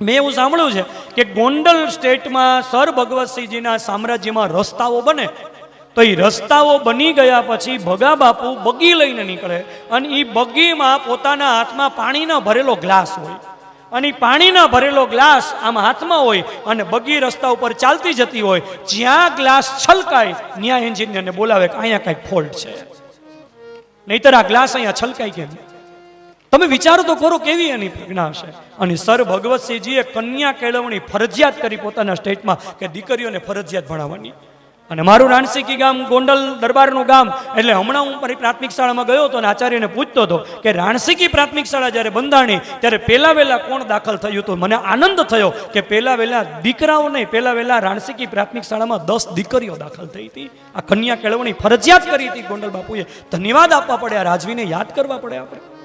મેં એવું સાંભળ્યું છે કે ગોંડલ સ્ટેટમાં સર ભગવતસિંહજીના સામ્રાજ્યમાં રસ્તાઓ બને. તો એ રસ્તાઓ બની ગયા પછી ભગા બાપુ બગી લઈને નીકળે અને એ બગીમાં પોતાના હાથમાં પાણીનો ભરેલો ગ્લાસ હોય. અને એ પાણીનો ભરેલો ગ્લાસ આમ હાથમાં હોય અને બગી રસ્તા ઉપર ચાલતી જતી હોય. જ્યાં ગ્લાસ છલકાય ત્યાં એન્જિનિયરને બોલાવે કે અહીંયા કાંઈક ફોલ્ટ છે. નહીતર આ ગ્લાસ અહીંયા છલકાય કેમ? તમે વિચારો તો કરો કેવી એની પ્રજ્ઞા હશે? અને સર ભગવતસિંહજીએ કન્યા કેળવણી ફરજિયાત કરી પોતાના સ્ટેટમાં કે દીકરીઓને ફરજિયાત ભણાવવાની. અને મારું રાણસીકી ગામ ગોંડલ દરબારનું ગામ, એટલે હમણાં હું મારી પ્રાથમિક શાળામાં ગયો હતો અને આચાર્યને પૂછતો હતો કે રાણસીકી પ્રાથમિક શાળા જ્યારે બંધાણી, ત્યારે પહેલા વહેલા કોણ દાખલ થયું હતું? મને આનંદ થયો કે પહેલા વહેલા દીકરાઓ નહીં, પહેલા વહેલા રાણસીકી પ્રાથમિક શાળામાં દસ દીકરીઓ દાખલ થઈ હતી. આ કન્યા કેળવણી ફરજિયાત કરી હતી ગોંડલ બાપુએ. ધન્યવાદ આપવા પડે આ રાજવીને યાદ કરવા પડે આપણે.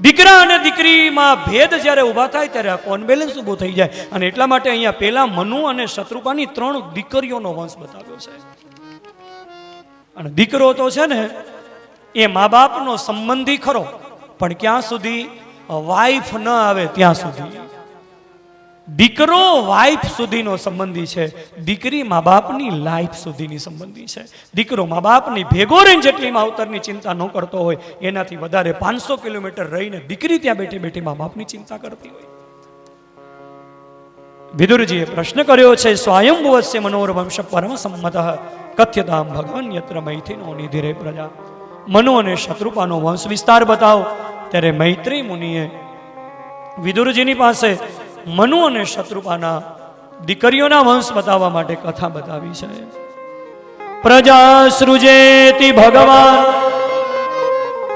દીકરા અને દીકરીમાં ભેદ જ્યારે ઊભા થાય ત્યારે આ કોન્બેલેન્સ ઊભો થઈ જાય. અને એટલા માટે અહીંયા પેલા મનુ અને શત્રુપાની ત્રણ દીકરીઓનો વંશ બતાવ્યો છે. અને દીકરો તો છે ને, એ મા બાપનો સંબંધી ખરો, પણ ક્યાં સુધી વાઈફ ન આવે ત્યાં સુધી. દીકરો વાઈફ સુધીનો સંબંધી છે. દીકરી મા બાપની લાઈફ સુધીની સંબંધી છે. દીકરો મા બાપની ભેગો રહીને જેટલી માવતરની ચિંતા ન કરતો હોય, એનાથી વધારે પાંચસો કિલોમીટર રહીને દીકરી ત્યાં બેઠી બેઠી મા બાપની ચિંતા કરતી હોય. વિદુરજીએ પ્રશ્ન કર્યો છે, સ્વયંભુવસ્ય મનોરવંશ પરમ સંમત કથ્યતામ ભગવાન યત્ર મૈથિનો નિધિરે પ્રજા. મનુ અને શત્રુપાનો વંશ વિસ્તાર બતાવો. ત્યારે મૈત્રી મુનિએ વિદુરજીની પાસે મનુ અને શત્રુપાના દીકરીઓના વંશ બતાવવા માટે કથા બતાવી છે. પ્રજા સૃજેતિ ભગવાન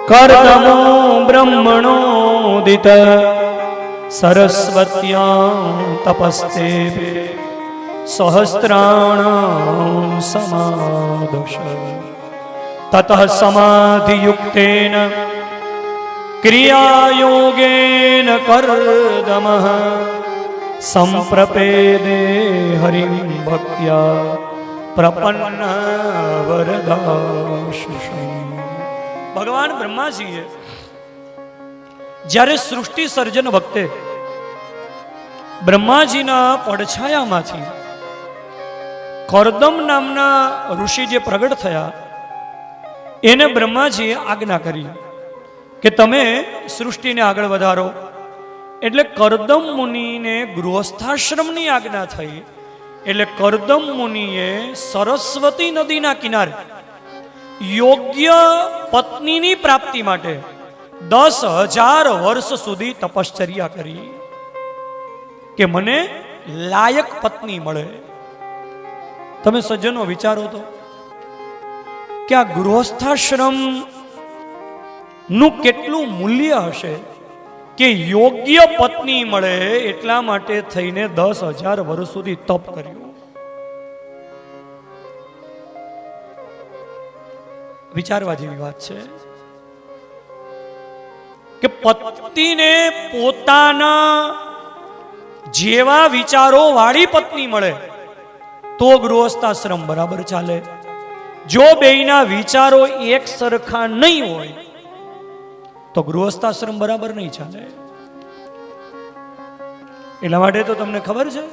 કરતમો બ્રહ્મણો દિત સરસ્વત્યા તપસ્તે સહસ્ત્રાણ સમાદશ તત સમાધિયુક્તેન ક્રિયાયોગેન કર્દમઃ સંપ્રપેદે હરિં ભક્ત્યા પ્રપન્ન વરદાશુષમ ભગવાન બ્રહ્માજીએ જ્યારે સૃષ્ટિ સર્જન વખતે બ્રહ્માજીના પડછાયામાંથી કરદમ નામના ઋષિ જે પ્રગટ થયા, એને બ્રહ્માજીએ આજ્ઞા કરી કે તમે સૃષ્ટિને આગળ વધારો. એટલે કરદમ મુનિને ગૃહસ્થાશ્રમની આજ્ઞા થઈ. એટલે કરદમ મુનિએ સરસ્વતી નદીના કિનારે યોગ્ય પત્નીની પ્રાપ્તિ માટે દસ હજાર વર્ષ સુધી તપશ્ચર્યા કરી કે મને લાયક પત્ની મળે. તમે સજ્જનો વિચારો તો કે આ ગૃહસ્થાશ્રમનું કેટલું મૂલ્ય હશે? કે યોગ્ય પત્ની મળે એટલા માટે થઈને દસ હજાર વર્ષ સુધી તપ કર્યું. વિચારવા જેવી વાત છે. કે પત્નીને પોતાના જેવા વિચારો વાળી પત્ની મળે, તો ગૃહસ્થાશ્રમ બરાબર ચાલે. જો બેયના વિચારો એક સરખા નહીં હોય તો ગૃહસ્થાશ્રમ બરાબર નહીં ચાલે. એટલા માટે તો તમને ખબર છે,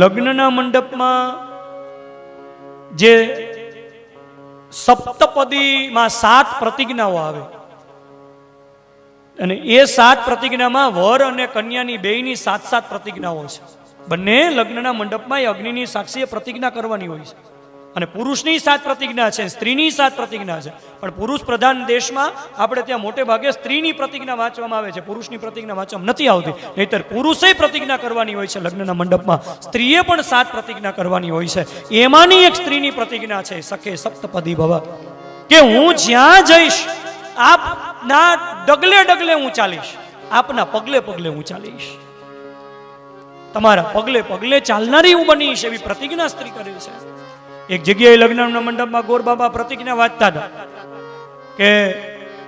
લગ્નના મંડપમાં જે સપ્તપદીમાં સાત પ્રતિજ્ઞાઓ આવે, અને એ સાત પ્રતિજ્ઞામાં વર અને કન્યાની બેયની સાત સાત પ્રતિજ્ઞાઓ છે. બંને લગ્નના મંડપમાં એ અગ્નિની સાક્ષીએ પ્રતિજ્ઞા કરવાની હોય છે. અને પુરુષની સાત પ્રતિજ્ઞા છે, સ્ત્રીની સાત પ્રતિજ્ઞા છે. પણ પુરુષ પ્રધાન દેશમાં આપણે ત્યાં મોટે ભાગે સ્ત્રીની પ્રતિજ્ઞા વાંચવામાં આવે છે, પુરુષની પ્રતિજ્ઞા વાંચવામાં નથી આવતી. નહીતર પુરુષે પ્રતિજ્ઞા કરવાની હોય છે લગ્નના મંડપમાં, સ્ત્રીએ પણ સાત પ્રતિજ્ઞા કરવાની હોય છે. એમાંની એક સ્ત્રીની પ્રતિજ્ઞા છે, સખે સપ્તપદી ભવ. કે હું જ્યાં જઈશ, આપના ડગલે ડગલે હું ચાલીશ. આપના પગલે પગલે હું ચાલીશ. તમારા પગલે પગલે ચાલનારી હું બનીશ એવી પ્રતિજ્ઞા સ્ત્રી કરે છે. એક જગ્યાએ લગ્નના મંડપમાં ગોરબાબા પ્રતિજ્ઞા વાંચતા હતા કે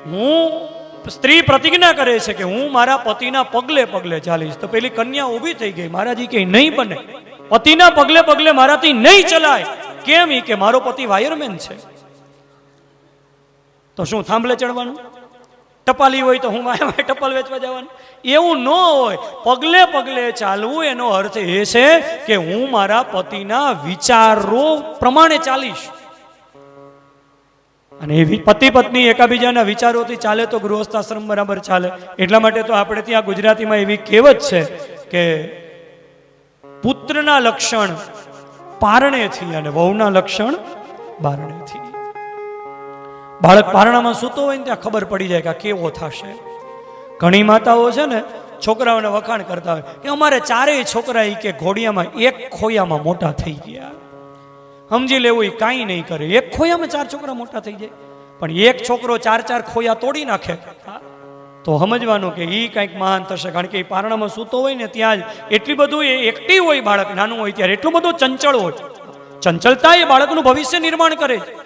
હું સ્ત્રી પ્રતિજ્ઞા કરે છે કે હું મારા પતિના પગલે પગલે ચાલીશ. તો પેલી કન્યા ઊભી થઈ ગઈ. મહારાજી કે નહીં બને. પતિના પગલે પગલે મારાથી નહીં ચલાય. કેમ ઈ કે મારો પતિ વાયરમેન છે? તો શું થાંભલે ચડવાનું? ટપાલી હોય તો હું વાય ટપાલ વેચવા જવાનું? એવું ન હોય. પગલે પગલે ચાલવું, એનો અર્થ એ છે કે હું મારા પતિના વિચારો પ્રમાણે ચાલીશ. અને એવી પતિ પત્ની એકાબીજાના વિચારોથી ચાલે તો ગૃહસ્થાશ્રમ બરાબર ચાલે. એટલા માટે તો આપણે ત્યાં ગુજરાતીમાં એવી કહેવત છે કે પુત્રના લક્ષણ પારણેથી અને વહુના લક્ષણ બારણેથી. બાળક પારણામાં સૂતો હોય ને ત્યાં ખબર પડી જાય કે કેવો થશે. ઘણી માતાઓ છે ને છોકરાઓને વખાણ કરતા હોય કે અમારે ચારેય છોકરા કે ઘોડિયામાં એક ખોયામાં મોટા થઈ ગયા. સમજી લેવું એ કાંઈ નહીં કરે. એક ખોયામાં ચાર છોકરા મોટા થઈ જાય. પણ એક છોકરો ચાર ચાર ખોયા તોડી નાખે. તો સમજવાનું કે એ કંઈક મહાન થશે. કારણ કે એ પારણામાં સૂતો હોય ને ત્યાં જ એટલી બધું એ એક્ટિવ હોય બાળક. નાનું હોય ત્યારે એટલું બધું ચંચળ હોય. ચંચળતા એ બાળકનું ભવિષ્ય નિર્માણ કરે છે.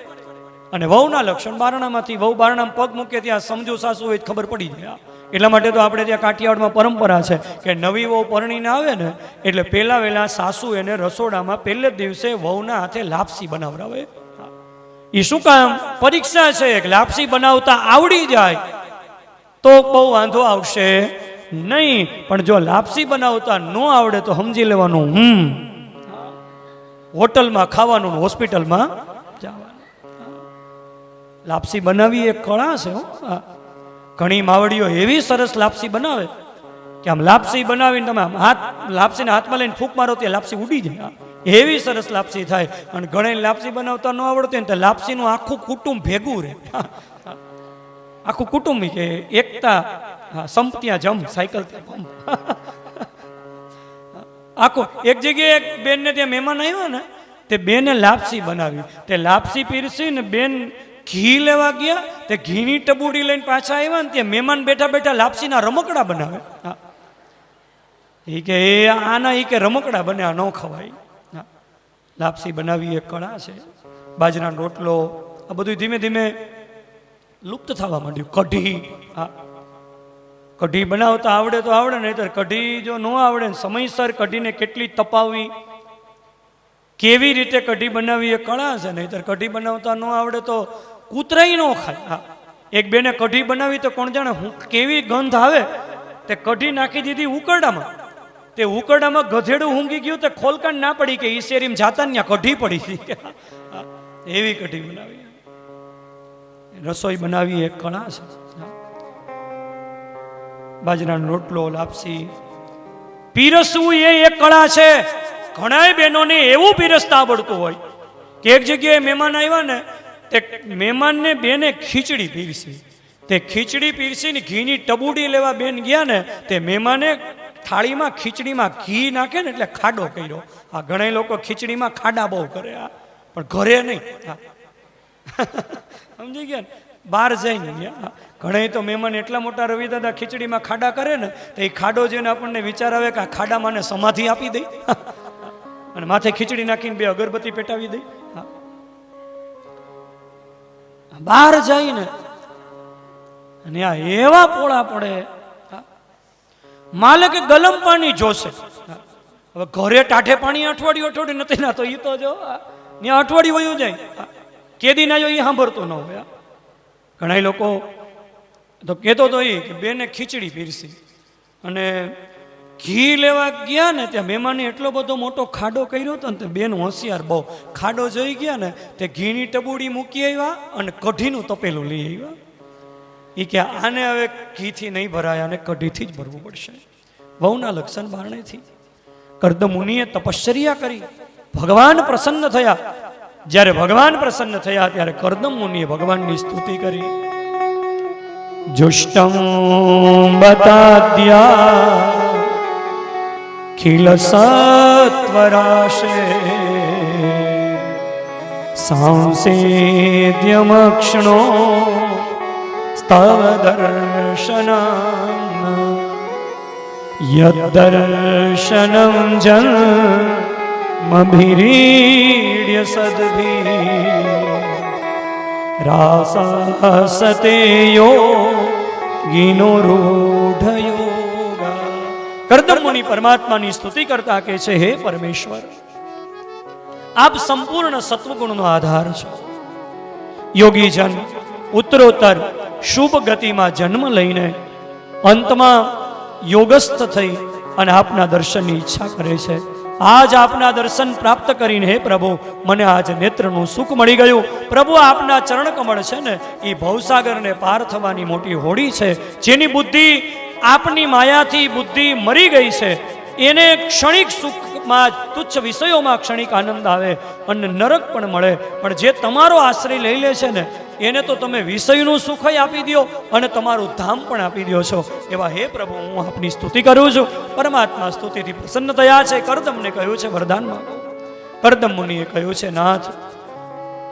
અને વહુના લક્ષણ, બારણામાંથી વહુ બારણામાં પગ મૂકે ત્યાં સમજો સાસુ હોય ખબર પડી જાય. એટલા માટે તો આપણે ત્યાં કાઠિયાવાડમાં પરંપરા છે કે નવી વહુ પરણીને આવે ને, એટલે પહેલા વહેલા સાસુ એને રસોડામાં પહેલે જ દિવસે વહુના હાથે લાપસી બનાવડાવે એ શું કામ? પરીક્ષા છે એક. લાપસી બનાવતા આવડી જાય. તો બહુ વાંધો આવશે નહીં. પણ જો લાપસી બનાવતા ન આવડે તો સમજી લેવાનું, હમ. હોટલમાં ખાવાનું હોસ્પિટલમાં લાપસી બનાવી એ કળા છે. ઘણી માવડીઓ એવી સરસ લાપસી બનાવે કે આમ લાપસી બનાવીને તમે આમ હાથ, લાપસીને હાથમાં લઈને ફૂંક મારો તે લાપસી ઉડી જાય. એવી સરસ લાપસી થાય. અને ઘણી લાપસી બનાવતા ન આવડતું ને તો લાપસીનું આખું કુટુંબ ભેગું રહે. આખું કુટુંબ કે એકતા, હા સંપત્યા જમ, સાયકલ ત્યાં આખું એક જગ્યાએ એક બેનને ત્યાં મહેમાન આવ્યો ને, તે બેને લાપસી બનાવી. તે લાપસી પીરસી ને બેન ઘી લેવા ગયા, તે ઘીની ટબુડી લઈને પાછા આવ્યા ને ત્યાં મહેમાન બેઠા બેઠા લાપસીના રમકડા બનાવે. એ કે, એ આના એ કે રમકડા બને, આ ન ખવાય. લાપસી બનાવી એ કળા છે, બાજરાનો રોટલો, આ બધું ધીમે ધીમે લુપ્ત થવા માંડ્યું. કઢી, હા. કઢી બનાવતા આવડે તો આવડે, નહીતર કઢી જો ન આવડે ને સમયસર કઢીને કેટલી તપાવવી? કેવી રીતે કઢી બનાવવી એ કળા છે, નહીતર કઢી બનાવતા ન આવડે તો કૂતરાય ન ખાય. એક બેને કઢી બનાવી તો કોણ જાણે હું કેવી ગંધ આવે? તે કઢી નાખી દીધી ઉકરડામાં. તે ઉકરડામાં ગધેડું ઊંઘી ગયું તે ખોલકાન ના પડી કે ઈ શેરીમ જાતા ત્યાં કઢી પડી. એવી કઢી બનાવી. રસોઈ બનાવી એક કળા છે. બાજરાનો રોટલો, લાપસી. પીરસવું એ એક કળા છે. ઘણાય બહેનોને એવું પીરસતા આવડતું હોય કે એક જગ્યાએ મહેમાન આવ્યા ને તે મહેમાનને બેને ખીચડી પીરસી. તે ખીચડી પીરસીને ઘીની ટબુડી લેવા બેન ગયા ને તે મહેમાને થાળીમાં ખીચડીમાં ઘી નાખે ને એટલે ખાડો કર્યો. આ ઘણા લોકો ખીચડીમાં ખાડા બહુ કરે, આ. પણ ઘરે નહીં. સમજી ગયા ને? બહાર જઈને ઘણા તો મહેમાન એટલા મોટા રવિ દાદા ખીચડીમાં ખાડા કરે ને, તો એ ખાડો જોઈને આપણને વિચાર આવે કે આ ખાડામાં ને સમાધિ આપી દઈ અને માથે ખીચડી નાખીને બે અગરબત્તી પેટાવી દઈ બહાર જઈને અને આ એવા પોળા પડે. માલકે ગલમ પાણી જોશે. હવે ઘરે ટાઠે પાણી અઠવાડિયું અઠવાડિયું નથી ના તો એ તો જો. ત્યાં અઠવાડિયું વયું જાય. કેદી ના જો એ સાંભળતો ન હોય. ઘણા લોકો તો કહેતો તો એ કે બેને ખીચડી પીરસી અને ઘી લેવા ગયા ને ત્યાં મહેમાને એટલો બધો મોટો ખાડો કર્યો હતો ને બેન હોશિયાર બહુ ખાડો જોઈ ગયા ને તે ઘીની ટબુડી મૂકી આવ્યા અને કઢીનું તપેલું લઈ આવ્યા. એ કે આને હવે ઘીથી નહીં ભરાય, આને કઢીથી જ ભરવું પડશે. વહુના લક્ષણ બારણેથી કર્દ મુનિએ તપશ્ચર્યા કરી. ભગવાન પ્રસન્ન થયા. જ્યારે ભગવાન પ્રસન્ન થયા, ત્યારે કર્દમ મુનિએ ભગવાનની સ્તુતિ કરી. જુષ્ટમ બતાદ્યા ખિલ સત્વરાશે સાંસેદ્યમક્ષણો સ્તવ દર્શન યદર્શનમ જન મભિરીડ્ય સદભી રાસતે યોગીનો રૂઢ યોગા કરદમ મુનિ પરમાત્માની સ્તુતિ કરતા કે છે, હે પરમેશ્વર, આપ સંપૂર્ણ સત્વગુણનો આધાર છો. યોગી જન ઉત્તરોત્તર શુભ ગતિમાં જન્મ લઈને અંતમાં યોગસ્થ થઈ અને આપના દર્શનની ઈચ્છા કરે છે. આજ આપના દર્શન પ્રાપ્ત કરીને, હે પ્રભુ, મને આજ નેત્રનું સુખ મળી ગયું. પ્રભુ, આપના ચરણ કમળ છે ને એ ભવસાગરને પાર થવાની મોટી હોડી છે. જેની બુદ્ધિ આપની માયાથી બુદ્ધિ મરી ગઈ છે. એને ક્ષણિક સુખમાં, તુચ્છ વિષયોમાં ક્ષણિક આનંદ આવે અને નરક પણ મળે. પણ જે તમારો આશ્રય લઈ લે છે ને, એને તો તમે વિષયનું સુખય આપી દો અને તમારું ધામ પણ આપી દો છો. એવા હે પ્રભુ, હું આપની સ્તુતિ કરું છું. પરમાત્મા સ્તુતિથી પ્રસન્ન થયા છે. કરદમને કહ્યું છે, વરદાનમાં. કરદમ મુનિએ કહ્યું છે, નાથ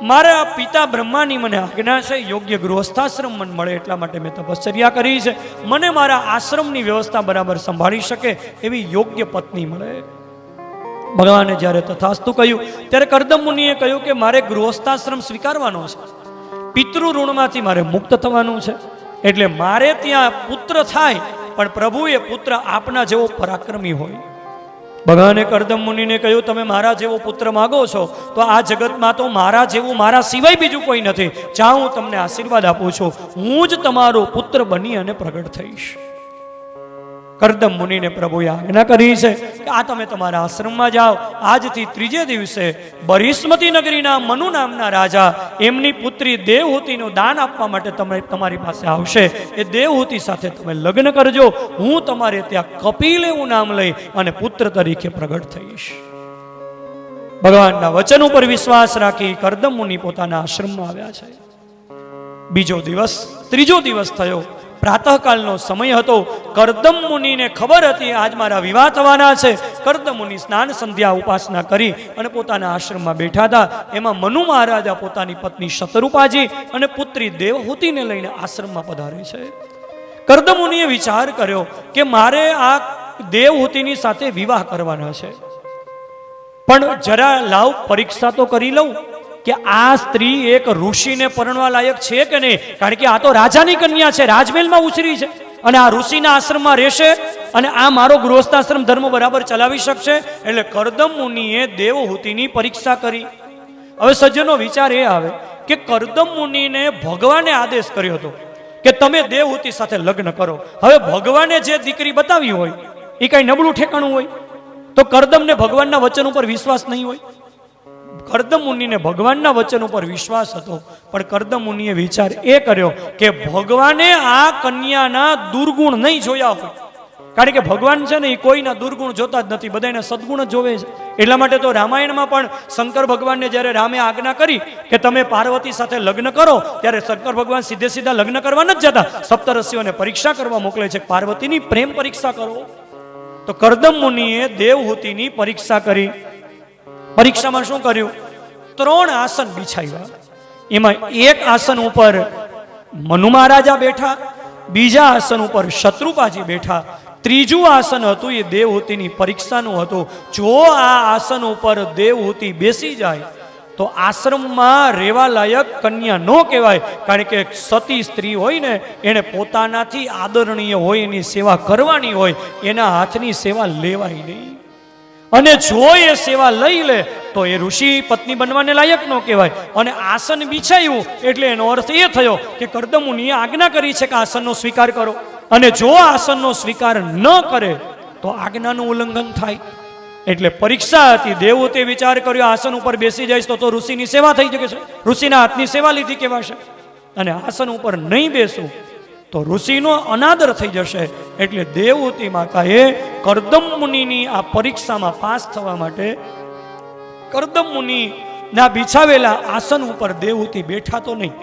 મારા પિતા બ્રહ્માની મને આજ્ઞા છે, યોગ્ય ગૃહસ્થાશ્રમ મને મળે એટલા માટે મેં તપશ્ચર્યા કરી છે. મને મારા આશ્રમની વ્યવસ્થા બરાબર સંભાળી શકે એવી યોગ્ય પત્ની મળે. ભગવાને જ્યારે તથાસ્તુ કહ્યું, ત્યારે કરદમ મુનિએ કહ્યું કે મારે ગૃહસ્થાશ્રમ સ્વીકારવાનો છે. પિતૃ ઋણમાંથી મારે મુક્ત થવાનું છે. એટલે મારે ત્યાં પુત્ર થાય, પણ પ્રભુએ પુત્ર આપના જેવો પરાક્રમી હોય. ભગવાને કરદમ મુનિને કહ્યું, તમે મારા જેવો પુત્ર માગો છો, તો આ જગતમાં તો મારા જેવું, મારા સિવાય બીજું કોઈ નથી. જ્યાં હું તમને આશીર્વાદ આપું છું. હું જ તમારો પુત્ર બની અને પ્રગટ થઈશ. કરદમ મુનિને પ્રભુએ આજ્ઞા કરી છે કે આ તમે તમારા આશ્રમમાં જાઓ. આજથી ત્રીજે દિવસે બરિસ્મતી નગરીના મનુ નામના રાજા, એમની પુત્રી દેવહૂતિનું દાન આપવા માટે તમે તમારી પાસે આવશે. એ દેવહૂતિ સાથે તમે લગ્ન કરજો. હું તમારે ત્યાં કપિલ એવું નામ લઈ અને પુત્ર તરીકે પ્રગટ થઈશ. ભગવાનના વચન ઉપર વિશ્વાસ રાખી કરદમ મુનિ પોતાના આશ્રમમાં આવ્યા છે. બીજો દિવસ, ત્રીજો દિવસ થયો. પ્રાતઃકાલનો સમય હતો. કરદમ મુનિને ખબર હતી, આજ મારા વિવાહ થવાના છે. કરદમ મુનિ સ્નાન સંધ્યા ઉપાસના કરી અને પોતાના આશ્રમમાં બેઠા હતા. એમાં મનુ મહારાજા પોતાની પત્ની શતરૂપાજી અને પુત્રી દેવહૂતિને લઈને આશ્રમમાં પધારે છે. કરદમુનિએ વિચાર કર્યો કે મારે આ દેવહૂતિની સાથે વિવાહ કરવાના છે. પણ જરા લાવ પરીક્ષા તો કરી લઉં. કે આ સ્ત્રી એક ઋષિને પરણવા લાયક છે કે નહીં? કારણ કે આ તો રાજાની કન્યા છે, રાજમહેલમાં ઉછરી છે. અને આ ઋષિના આશ્રમમાં રહેશે અને આ મારો ગૃહસ્થાશ્રમ ધર્મ બરાબર ચલાવી શકશે. એટલે કરદમ મુનિએ દેવહૂતિની પરીક્ષા કરી. હવે સજ્જનો વિચાર એ આવે કે કરદમ મુનિને ભગવાને આદેશ કર્યો હતો કે તમે દેવહૂતિ સાથે લગ્ન કરો. હવે ભગવાને જે દીકરી બતાવી હોય એ કઈ નબળું ઠેકાણું હોય? તો કરદમને ભગવાનના વચન ઉપર વિશ્વાસ નહીં હોય? કરદમ મુનિને ભગવાનના વચન ઉપર વિશ્વાસ હતો. પણ કરદમ મુનિએ વિચાર એ કર્યો કે ભગવાને આ કન્યાના દુર્ગુણ નહીં જોયા હોય. કારણ કે ભગવાન છે ને એ કોઈના દુર્ગુણ જોતા જ નથી. બધાને સદગુણ જ જોવે છે. એટલા માટે તો રામાયણમાં પણ શંકર ભગવાનને જ્યારે રામે આજ્ઞા કરી કે તમે પાર્વતી સાથે લગ્ન કરો, ત્યારે શંકર ભગવાન સીધે સીધા લગ્ન કરવા નથી જતા. સપ્તરસીઓને પરીક્ષા કરવા મોકલે છે પાર્વતીની પ્રેમ પરીક્ષા કરો. તો કરદમ મુનિએ દેવહૂતિની પરીક્ષા કરી. પરીક્ષામાં શું કર્યું? ત્રણ આસન બિછાવ્યા. એમાં એક આસન ઉપર મનુ મહારાજા બેઠા, બીજા આસન ઉપર શત્રુપાજી બેઠા. ત્રીજું આસન હતું એ દેવહૂતિની પરીક્ષાનું હતું. જો આ આસન ઉપર દેવહૂતિ બેસી જાય, તો આશ્રમમાં રહેવા લાયક કન્યા ન કહેવાય, કારણ કે સતી સ્ત્રી હોય ને, એને પોતાનાથી આદરણીય હોય, એની સેવા કરવાની હોય, એના હાથની સેવા લેવાય નહીં. અને જો એ સેવા લઈ લે, તો એ ઋષિ પત્ની બનવાને લાયક ન કહેવાય. અને આસન બિછાયું, એટલે એનો અર્થ એ થયો કે કરદમુનિએ આજ્ઞા કરી છે કે આસનનો સ્વીકાર કરો. અને જો આસનનો સ્વીકાર ન કરે, તો આજ્ઞાનું ઉલ્લંઘન થાય. એટલે પરીક્ષા હતી, દેવતે વિચાર કર્યો, આસન ઉપર બેસી જઈશ તો તો ઋષિની સેવા થઈ શકે છે ઋષિના હાથની સેવા લીધી કહેવાશે. અને આસન ઉપર નહીં બેસું તો ઋષિનો અનાદર થઈ જશે. એટલે દેવહૂતિ માતાએ કરદમ મુનિની આ પરીક્ષામાં પાસ થવા માટે કરદમ મુનિના બિછાવેલા આસન ઉપર દેવહૂતિ બેઠા તો નહીં,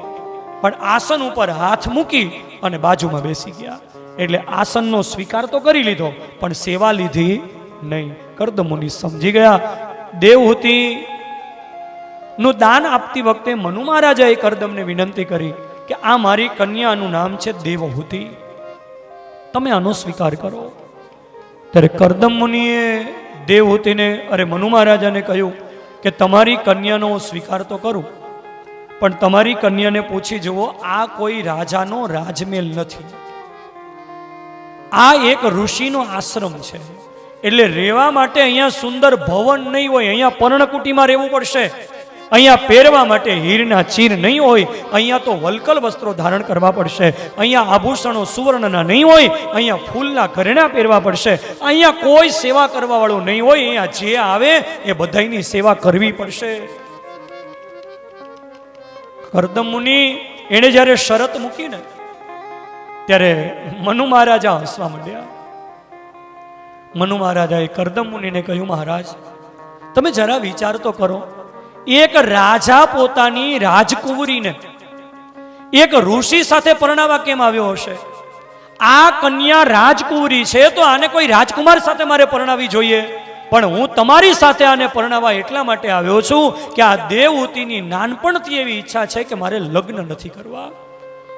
પણ આસન ઉપર હાથ મૂકી અને બાજુમાં બેસી ગયા. એટલે આસનનો સ્વીકાર તો કરી લીધો, પણ સેવા લીધી નહીં. કરદમ મુનિ સમજી ગયા. દેવહૂતિ નું દાન આપતી વખતે મનુ મહારાજાએ કરદમને વિનંતી કરી કે આ મારી કન્યાનું નામ છે દેવહૂતિ. તમે આનો સ્વીકાર કરો. ત્યારે કરદમ મુનિએ દેવહૂતિને, અરે મનુ મહારાજાને કહ્યું કે તમારી કન્યાનો સ્વીકાર તો કરું, પણ તમારી કન્યાને પૂછી જુઓ, આ કોઈ રાજાનો રાજમેલ નથી. આ એક ઋષિનો આશ્રમ છે. એટલે રહેવા માટે અહીંયા સુંદર ભવન નહીં હોય, અહીંયા પર્ણકુટીમાં રહેવું પડશે. અહીંયા પહેરવા માટે હીરના ચીર નહીં હોય, અહીંયા તો વલકલ વસ્ત્રો ધારણ કરવા પડશે, અહીંયા આભૂષણો સુવર્ણના નહીં હોય, અહીંયા ફૂલના ઘરેણા પહેરવા પડશે, અહીંયા કોઈ સેવા કરવા વાળું નહીં હોય, અહીંયા જે આવે એ બધાની સેવા કરવી પડશે. કરદમ મુનિ, એણે જ્યારે શરત મૂકી ને ત્યારે મનુ મહારાજા હસવા માંડ્યા. મનુ મહારાજાએ કરદમ મુનિને કહ્યું, મહારાજ, તમે જરા વિચાર તો કરો. એક રાજા પોતાની રાજકુંવરીને, એક ઋષિ સાથે પરણાવવા કેમ આવ્યો હશે? આ કન્યા રાજકુંવરી છે, તો આને કોઈ રાજકુમાર સાથે મારે પરણાવી જોઈએ? પણ હું તમારી સાથે આને પરણાવવા એટલા માટે આવ્યો છું કે આ દેવહૂતિની નાનપણથી એવી ઈચ્છા છે કે મારે લગ્ન નથી કરવા.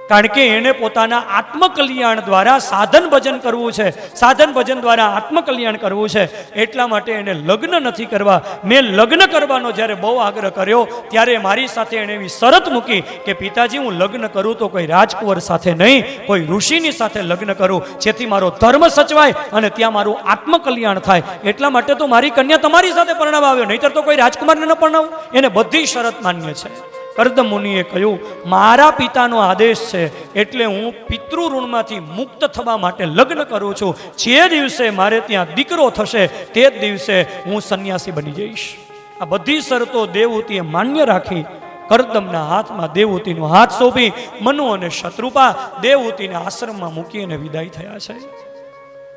કારણ કે એને પોતાના આત્મકલ્યાણ દ્વારા સાધન ભજન કરવું છે. સાધન ભજન દ્વારા આત્મકલ્યાણ કરવું છે. એટલા માટે એને લગ્ન નથી કરવા. મેં લગ્ન કરવાનો જ્યારે બહુ આગ્રહ કર્યો, ત્યારે મારી સાથે એણે એવી શરત મૂકી કે, પિતાજી, હું લગ્ન કરું તો કોઈ રાજકુંવર સાથે નહીં, કોઈ ઋષિની સાથે લગ્ન કરું. જેથી મારો ધર્મ સચવાય અને ત્યાં મારું આત્મકલ્યાણ થાય. એટલા માટે તો મારી કન્યા તમારી સાથે પરણાવવા આવ્યો. નહીતર તો કોઈ રાજકુમારને ન પરણાવું. એને બધી શરત માન્ય છે. કરદમ મુનિએ કહ્યું, મારા પિતાનો આદેશ છે, એટલે હું પિતૃ ઋણમાંથી મુક્ત થવા માટે લગ્ન કરું છું. જે દિવસે મારે ત્યાં દીકરો થશે, તે જ દિવસે હું સંન્યાસી બની જઈશ. આ બધી શરતો દેવહૂતિએ માન્ય રાખી, કરદમના હાથમાં દેવહૂતિનો હાથ સોંપી મનુ અને શત્રુપા દેવહૂતિને આશ્રમમાં મૂકી અને વિદાય થયા છે.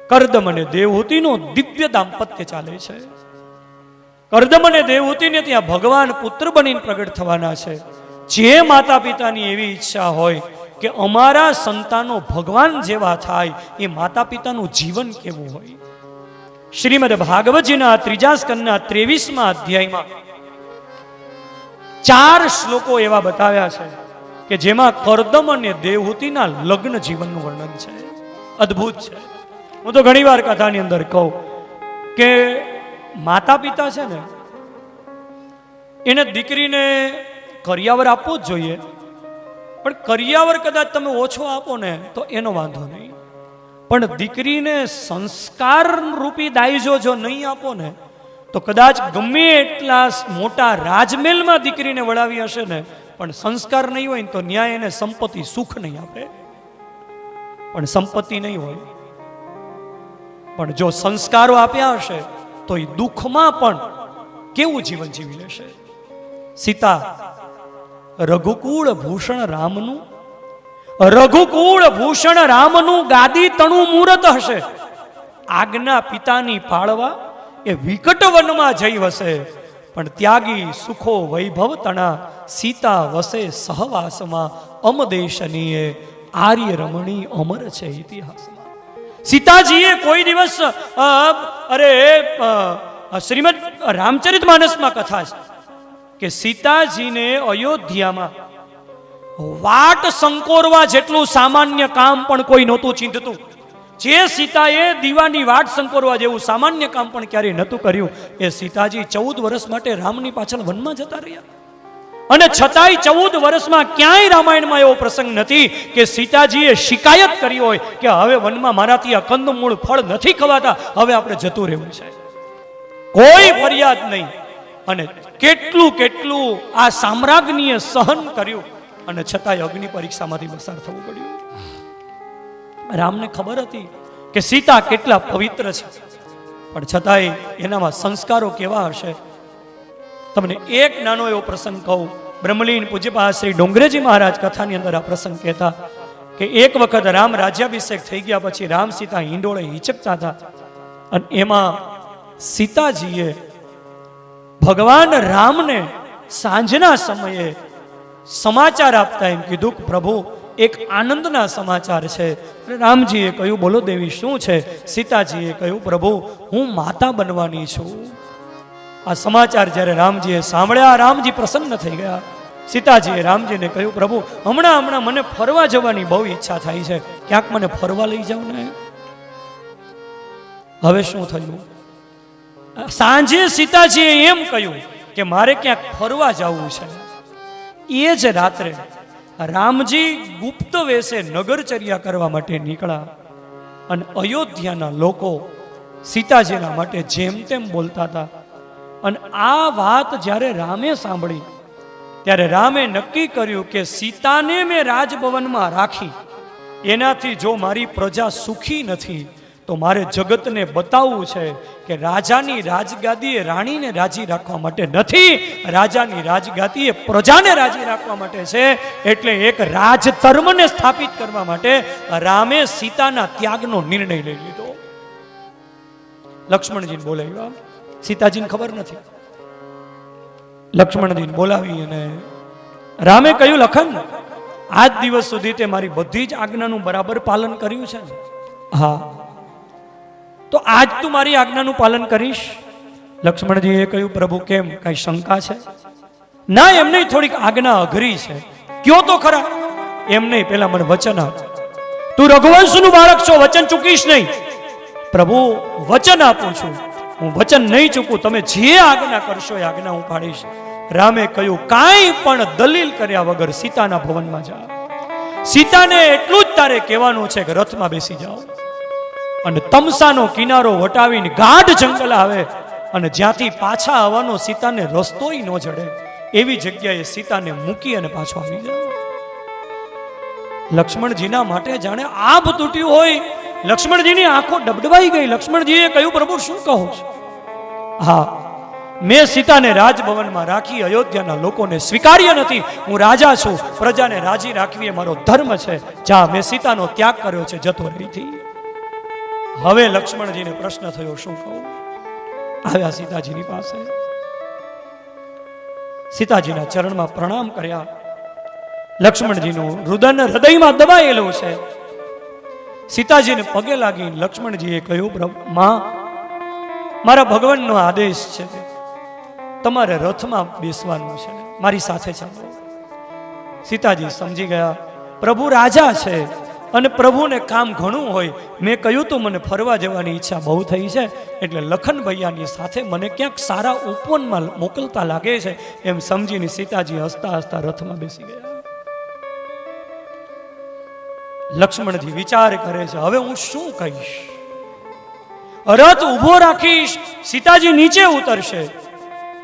કરદમ અને દેવહૂતિનો દિવ્ય દાંપત્ય ચાલે છે. કરદમ અને દેવહૂતિને ત્યાં ભગવાન પુત્ર બનીને પ્રગટ થવાના છે. જે માતા પિતાની એવી ઈચ્છા હોય કે અમારા સંતાનો ભગવાન જેવા થાય, એ માતા પિતાનું જીવન કેવું હોય? શ્રીમદ ભાગવતજીના ત્રીજા સ્કંદના ત્રેવીસમાં અધ્યાયમાં ચાર શ્લોકો એવા બતાવ્યા છે કે જેમાં કરદમ અને દેવહૂતિના લગ્ન જીવનનું વર્ણન છે. અદ્ભુત છે. હું તો ઘણીવાર કથાની અંદર કહું કે માતા પિતા છે ને, એને દીકરીને કરિયાવર આપવો જ જોઈએ. પણ કરિયાવર કદાચ તમે ઓછો આપો ને, તો એનો વાંધો નહીં. પણ દીકરીને સંસ્કાર રૂપી દાયજો જો નહીં આપો ને, તો કદાચ ગમે એટલા મોટા રાજમહેલમાં દીકરીને વળાવી હશે ને, પણ સંસ્કાર નહીં હોય ને તો ન્યાય એને સંપત્તિ સુખ નહીં આપે. પણ સંપત્તિ નહીં હોય. પણ જો સંસ્કારો આપ્યા હશે તો એ દુઃખમાં પણ કેવું જીવન જીવી લેશે? સીતા, રઘુકુળ ભૂષણ રામનું, રઘુકુળ ભૂષણ રામનું ગાદી તણું મુહૂર્ત હશે. આજ્ઞા પિતાની પાળવા એ વિકટ વનમાં જઈ વસે, પણ ત્યાગી સુખો વૈભવ તણા સીતા વસે સહવાસમાં અમદેશનીએ આર્ય રમણી અમર છે ઇતિહાસમાં સીતાજીએ કોઈ દિવસ અરે શ્રીમદ રામચરિત માનસમાં કથા છે કે સીતાજીને અયોધ્યામાં વાટ સંકોરવા જેટલું સામાન્ય કામ પણ કોઈ નહોતું ચિંતતું જે સીતાએ દીવાની વાટ સંકોરવા જેવું સામાન્ય કામ પણ ક્યારેય નહોતું કર્યું. એ સીતાજી ચૌદ વર્ષ માટે રામની પાછળ વનમાં જતા રહ્યા. અને છતાંય ચૌદ વર્ષમાં ક્યાંય રામાયણમાં એવો પ્રસંગ નથી કે સીતાજીએ શિકાયત કરી હોય કે હવે વનમાં મારાથી આ કંદમૂળ ફળ નથી ખવાતા, હવે આપણે જતું રહેવું છે. કોઈ ફરિયાદ નહીં. અને કેટલું કેટલું આ સામ્રાજ્ઞીએ સહન કર્યું અને છતાંય અગ્નિ પરીક્ષામાંથી પસાર થવું પડ્યું. રામને ખબર હતી કે સીતા કેટલા પવિત્ર છે. પણ છતાંય એનામાં સંસ્કારો કેવા હશે? તમને એક નાનો એવો પ્રસંગ કહું. બ્રહ્મલીન પૂજ્યપા શ્રી ડુંગરેજી મહારાજ કથાની અંદર આ પ્રસંગ કહેતા કે એક વખત રામ રાજ્યાભિષેક થઈ ગયા પછી રામ સીતા હિંડોળે હિચકતા હતા. અને એમાં સીતાજીએ ભગવાન રામને સાંજના સમયે સમાચાર આપતા એમ કીધું કે પ્રભુ, એક આનંદના સમાચાર છે. રામજીએ કહ્યું, બોલો દેવી, શું છે? સીતાજીએ કહ્યું, પ્રભુ, હું માતા બનવાની છું. આ સમાચાર જ્યારે રામજીએ સાંભળ્યા, રામજી પ્રસન્ન થઈ ગયા. સીતાજીએ રામજીને કહ્યું, પ્રભુ, હમણાં હમણાં મને ફરવા જવાની બહુ ઈચ્છા થાય છે. ક્યાંક મને ફરવા લઈ જાવ ને? હવે શું થયું? સાંજે સીતાજીએ એમ કહ્યું કે, મારે ક્યાંક ફરવા જવું છે. એ જ રાત્રે રામજી ગુપ્ત વેશે નગરચર્યા કરવા માટે નીકળ્યા અને અયોધ્યાના લોકો સીતાજીના માટે જેમ તેમ બોલતા હતા. અને આ વાત જ્યારે રામે સાંભળી, ત્યારે રામે નક્કી કર્યું કે સીતાને મેં રાજભવનમાં રાખી. એનાથી જો મારી પ્રજા સુખી નથી, તો મારે જગતને બતાવવું છે કે રાજાની રાજગાદી એ રાણીને રાજી રાખવા માટે નથી, રાજાની રાજગાદી એ પ્રજાને રાજી રાખવા માટે છે, એટલે એક રાજધર્મને સ્થાપિત કરવા માટે રામે સીતાના ત્યાગનો નિર્ણય લઈ લીધો. લક્ષ્મણજીને બોલાવ્યા. સીતાજીને ખબર નથી. લક્ષ્મણજીને બોલાવી અને રામે કહ્યું, લખન, આજ દિવસ સુધી તે મારી બધી જ આજ્ઞાનું બરાબર પાલન કર્યું છે હા. તો આજ તું મારી આજ્ઞાનું પાલન કરીશ? લક્ષ્મણજીએ કહ્યું, પ્રભુ, કેમ? કઈ શંકા છે? ના, એમ નહીં, થોડીક આજ્ઞા અઘરી છે. કયો તો ખરા? એમ નહીં, પેલા મને વચન આપ. તું રઘુવંશનું બાળક છો, વચન ચૂકીશ નહીં. પ્રભુ, વચન આપું છું. હું વચન નહીં ચૂકું, તમે જે આજ્ઞા કરશો એ આજ્ઞા હું પાડીશ. રામે કહ્યું, કાંઈ પણ દલીલ કર્યા વગર સીતાના ભવનમાં જા. સીતાને એટલું જ તારે કહેવાનું છે કે રથમાં બેસી જાઓ. અને તમસાનો કિનારો વટાવીને ગાઢ જંગલ આવે અને જ્યાંથી પાછા આવવાનો સીતાને રસ્તોય ન જડે, એવી જગ્યાએ સીતાને મૂકી અને પાછો આવી જાય લક્ષ્મણજીના માટે જાણે આભ તૂટ્યું હોય લક્ષ્મણજીની આંખો ડબડબાઈ ગઈ. લક્ષ્મણજીએ કહ્યું, પ્રભુ, શું કહો છો? હા, મેં સીતાને રાજભવનમાં રાખી અયોધ્યાના લોકોને સ્વીકાર્ય નથી. હું રાજા છું. પ્રજાને રાજી રાખવી એ મારો ધર્મ છે. જા, મેં સીતાનો ત્યાગ કર્યો છે. જતો રહીથી હવે લક્ષ્મણજીને પ્રશ્ન થયો, શું કહું? આવ્યા સીતાજીની પાસે. સીતાજીના ચરણમાં પ્રણામ કર્યા. લક્ષ્મણજીનું રુદન હૃદયમાં દબાયેલું છે. સીતાજીને પગે લાગી લક્ષ્મણજીએ કહ્યું, પ્રભુ, માં, મારા ભગવાનનો આદેશ છે. તમારે રથમાં બેસવાનું છે. મારી સાથે ચાલો. સીતાજી સમજી ગયા, પ્રભુ રાજા છે અને પ્રભુને કામ ઘણું હોય. મેં કહ્યું તો મને ફરવા જવાની ઈચ્છા બહુ થઈ છે, એટલે લખન ભૈયાની સાથે મને ક્યાંક સારા ઉપવનમાં મોકલતા લાગે છે. એમ સમજીને સીતાજી હસતા હસતા રથમાં બેસી ગયા. લક્ષ્મણજી વિચાર કરે છે, હવે હું શું કહીશ? રથ ઊભો રાખીશ, સીતાજી નીચે ઉતરશે.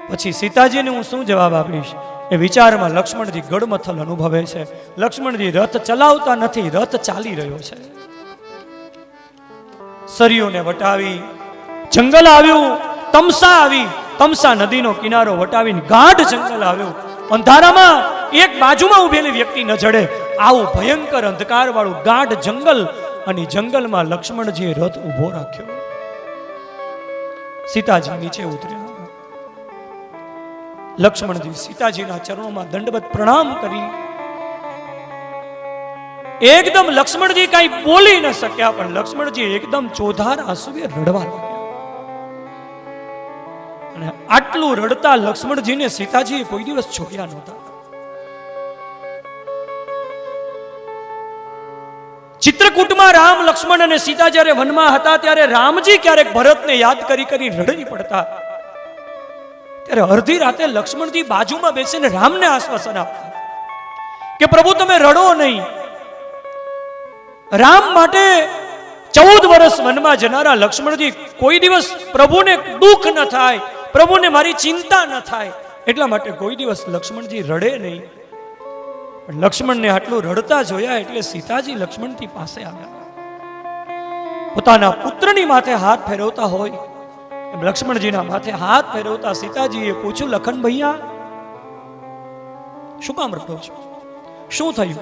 પછી સીતાજીને હું શું જવાબ આપીશ? એ વિચારમાં લક્ષ્મણજી ગડમથલ અનુભવે છે. લક્ષ્મણજી રથ ચલાવતા નથી, રથ ચાલી રહ્યો છે. સરિયોને વટાવી, જંગલ આવ્યું, તમસા આવી. તમસા નદીનો કિનારો વટાવીને ગાઢ જંગલ આવ્યું. અંધારામાં એક બાજુમાં ઉભેલી વ્યક્તિ ન જડે. આવું ભયંકર અંધકાર વાળું ગાઢ જંગલ અને જંગલમાં લક્ષ્મણજીએ રથ ઊભો રાખ્યો. સીતાજી નીચે ઉતર્યા. લક્ષ્મણજી સીતાજીના ચરણોમાં દંડવત પ્રણામ કરી. એકદમ લક્ષ્મણજી કઈ બોલી ન શક્યા, પણ લક્ષ્મણજી એકદમ ચોધાર આંસુએ રડવા લાગ્યા. અને આટલું રડતા લક્ષ્મણજીને સીતાજીએ કોઈ દિવસ છોડ્યા નહોતા. ચિત્રકૂટમાં રામ, લક્ષ્મણ અને સીતા જ્યારે વનમાં હતા, ત્યારે રામજી ક્યારેક ભરતને યાદ કરી કરી રડી પડતા. ત્યારે અડધી રાતે લક્ષ્મણજી બાજુમાં બેસીને રામને આશ્વાસન આપતા. કે પ્રભુ, તમે રડો નહીં. રામ માટે ચૌદ વર્ષ વનમાં જનારા લક્ષ્મણજી કોઈ દિવસ પ્રભુને દુઃખ ન થાય. પ્રભુને મારી ચિંતા ન થાય. એટલા માટે કોઈ દિવસ લક્ષ્મણજી રડે નહીં. પણ લક્ષ્મણને આટલું રડતા જોયા એટલે સીતાજી લક્ષ્મણથી પાસે આવ્યા. પોતાના પુત્રની માથે હાથ ફેરવતા હોય. એમ લક્ષ્મણજીના માથે હાથ ફેરવતા સીતાજીએ પૂછ્યું, લખન ભૈયા, શું કામ રડો છો? શું થયું?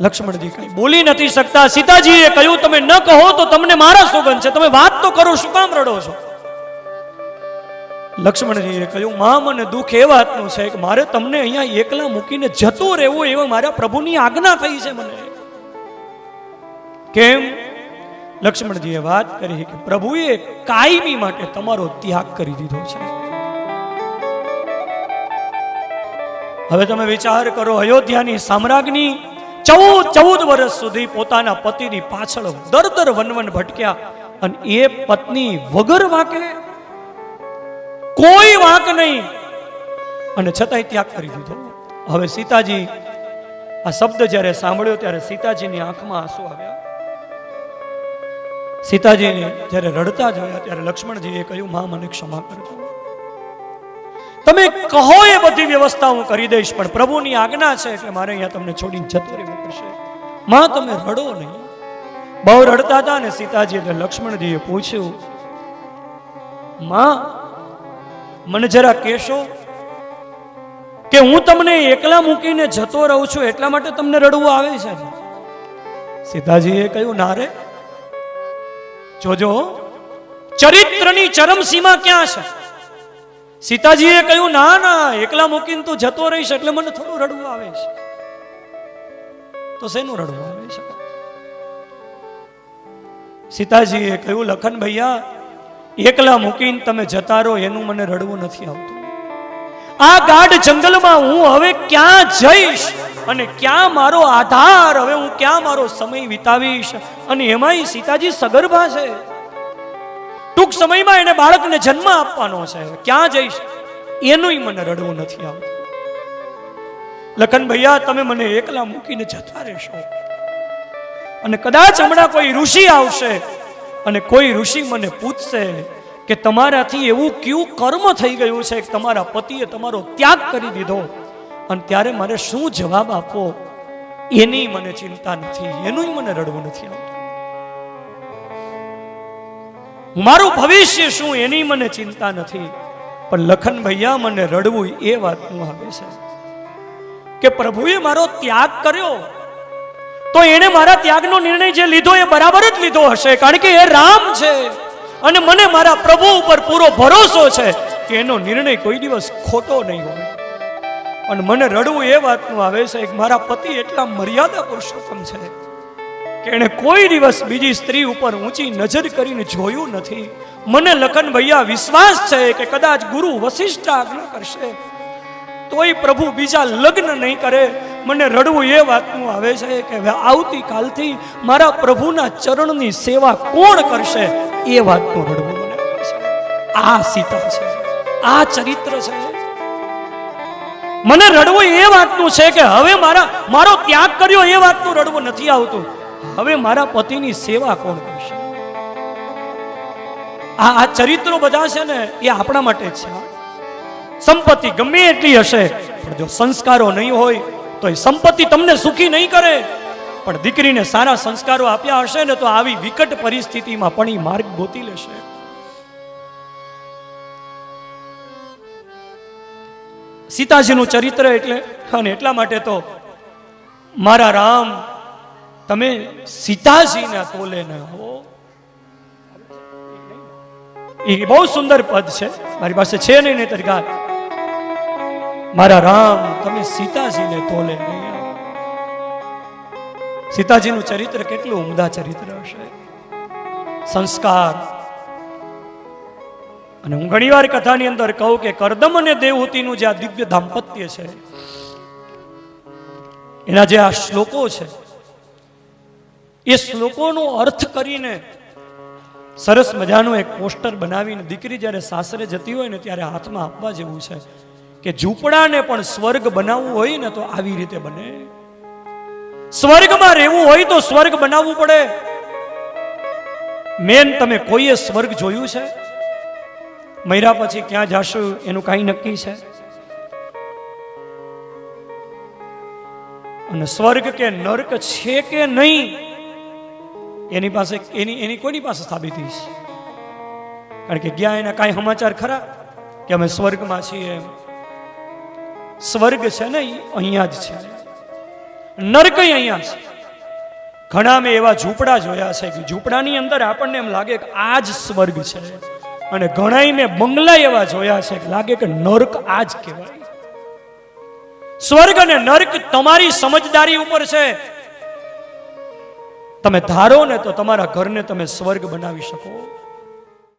લક્ષ્મણજી કઈ બોલી નથી શકતા. સીતાજીએ કહ્યું, તમે ન કહો તો તમને મારા સુગંધ છે. તમે વાત તો કરો, શું કામ રડો છો? લક્ષ્મણજીએ કહ્યું, મા, મને દુઃખ એ વાતનું છે કે મારે તમને અહીંયા એકલા મૂકીને જતું રહેવું એવો મારા પ્રભુની આજ્ઞા થઈ છે મને. કેમ? લક્ષ્મણજીએ વાત કરી કે, પ્રભુએ કાયમી માટે તમારો ત્યાગ કરી દીધો છે. હવે તમે વિચાર કરો, અયોધ્યાની સામ્રાજ્ઞી ચૌદ ચૌદ વર્ષ સુધી પોતાના પતિની પાછળ દર દર વનવન ભટક્યા અને એ પત્ની વગર વાકે કોઈ વાંક નહીં. અને છતાંય ત્યાગ કરી દીધો. હવે સીતાજી આ શબ્દ જ્યારે સાંભળ્યો ત્યારે સીતાજીની આંખમાં આંસુ આવ્યા. સીતાજીને જ્યારે રડતા જોયા ત્યારે લક્ષ્મણજીએ કહ્યું, માં, મને ક્ષમા કરજો તમે કહો એ બધી વ્યવસ્થા હું કરી દઈશ, પણ પ્રભુની આજ્ઞા છે એટલે મારે અહીંયા તમને છોડીને જતો રહેવું પડશે. માં, તમે રડો નહીં. બહુ રડતા હતા ને સીતાજી એટલે લક્ષ્મણજીએ પૂછ્યું, માં મને જરા કહેશો કે હું તમને એકલા મૂકીને જતો રહું છું એટલા માટે તમને રડવું આવે છે? સીતાજીએ કહ્યું, ના રે. જોજો, ચરિત્રની ચરમસીમા ક્યાં છે? સીતાજીએ કહ્યું, ના ના, એકલા મૂકીને તું જતો રહીશ એટલે મને થોડું રડવું આવે છે. તો શેનું રડવું આવે છે? સીતાજીએ કહ્યું, લખન ભૈયા એકલા મૂકીને તમે જતા રહો, એનું મને રડવું નથી આવતું. આ ગાઢ જંગલમાં હું હવે ક્યાં જઈશ અને ક્યાં મારો આધાર? હવે હું ક્યાં મારો સમય વિતાવીશ? અને એમાંય સીતાજી સગર્ભા છે. ટૂંક સમયમાં એને બાળકને જન્મ આપવાનો છે. ક્યાં જઈશ? એનુંય મને રડવું નથી આવતું. લખન ભૈયા, તમે મને એકલા મૂકીને જતા રહેશો. અને કદાચ હમણાં કોઈ ઋષિ આવશે અને કોઈ ઋષિ મને પૂછશે કે તમારાથી એવું કયું કર્મ થઈ ગયું છે કે તમારા પતિએ તમારો ત્યાગ કરી દીધો? અને ત્યારે મારે શું જવાબ આપવો? એની મને ચિંતા નથી એનું મને રડવું નથી મારું ભવિષ્ય શું, એની મને ચિંતા નથી. પણ લખન ભૈયા, મને રડવું એ વાતનું આવે છે કે પ્રભુએ મારો ત્યાગ કર્યો તો એણે મારા ત્યાગનો નિર્ણય જે લીધો એ બરાબર જ લીધો હશે, કારણ કે એ રામ છે. અને મને મારા પ્રભુ ઉપર પૂરો ભરોસો છે કે એનો નિર્ણય કોઈ દિવસ ખોટો નહીં હોય. અને મને રડવું એ વાતનું આવે છે કે મારા પતિ એટલા મર્યાદા પુરુષોત્તમ છે કે એણે કોઈ દિવસ બીજી સ્ત્રી ઉપર ઊંચી નજર કરીને જોયું નથી. મને લખન ભૈયા વિશ્વાસ છે કે કદાચ ગુરુ વશિષ્ઠ આજ્ઞા કરશે. તોય પ્રભુ બીજા લગ્ન નહીં કરે. મને રડવું એ વાતનું આવે છે કે આવતીકાલથી મારા પ્રભુના ચરણની સેવા કોણ કરશે? એ વાતનું રડવું મને આ સીતા છે. આ ચરિત્ર છે. મને રડવું એ વાતનું છે કે હવે મારા, મારો ત્યાગ કર્યો એ વાતનું રડવું નથી આવતું. હવે મારા પતિની સેવા કોણ કરશે? આ આ ચરિત્રો બધા છે ને એ આપણા માટે જ છે. સંપત્તિ ગમે એટલી હશે, પણ જો સંસ્કારો નહીં હોય, તો એ સંપત્તિ તમને સુખી નહીં કરે. પણ દીકરીને સારા સંસ્કારો આપ્યા હશે ને, તો આવી વિકટ પરિસ્થિતિમાં પણ એ માર્ગ ગોતી લેશે. સીતાજીનું ચરિત્ર એટલે, અને એટલા માટે તો મારા રામ, તમે સીતાજીના કોલે ના હો. એ બહુ સુંદર પદ છે. મારી પાસે છે નહીં નહીં તરગાર મારા રામ, તમે સીતાજીને તોલે નહીં. સીતાજીનું ચરિત્ર કેટલું ઉમદા ચરિત્ર હશે? સંસ્કાર. અને હું ઘણીવાર કથાની અંદર કહું કે કરદમ અને દેવહૂતિનું જે આ દિવ્ય દાંપત્ય છે, એના જે આ શ્લોકો છે, એ શ્લોકોનો અર્થ કરીને સરસ મજાનું એક પોસ્ટર બનાવીને દીકરી જ્યારે સાસરે જતી હોય ને ત્યારે હાથમાં આપવા જેવું છે. કે ઝૂંપડાને પણ સ્વર્ગ બનાવવું હોય ને તો આવી રીતે બને. સ્વર્ગમાં રહેવું હોય તો સ્વર્ગ બનાવવું પડે. મેન તમે કોઈએ સ્વર્ગ જોયું છે? મૈરા પછી ક્યાં જાશો એનું કાંઈ નક્કી છે? અને સ્વર્ગ કે નર્ક છે કે નહીં, એની પાસે એની એની કોની પાસે સ્થાપિતી છે? કારણ કે ગયા એના કાંઈ સમાચાર ખરા કે અમે સ્વર્ગમાં છીએ એમ. સ્વર્ગ છે ને અહીંયા જ છે. નર્ક અહીંયા છે. ઘણા મેં એવા ઝૂંપડા જોયા છે કે ઝૂંપડાની અંદર આપણને એમ લાગે કે આ જ સ્વર્ગ છે. અને ઘણાય મેં બંગલા એવા જોયા છે કે લાગે કે નર્ક આ જ કહેવાય. સ્વર્ગ અને નર્ક તમારી સમજદારી ઉપર છે. તમે ધારો ને તો તમારા ઘરને તમે સ્વર્ગ બનાવી શકો.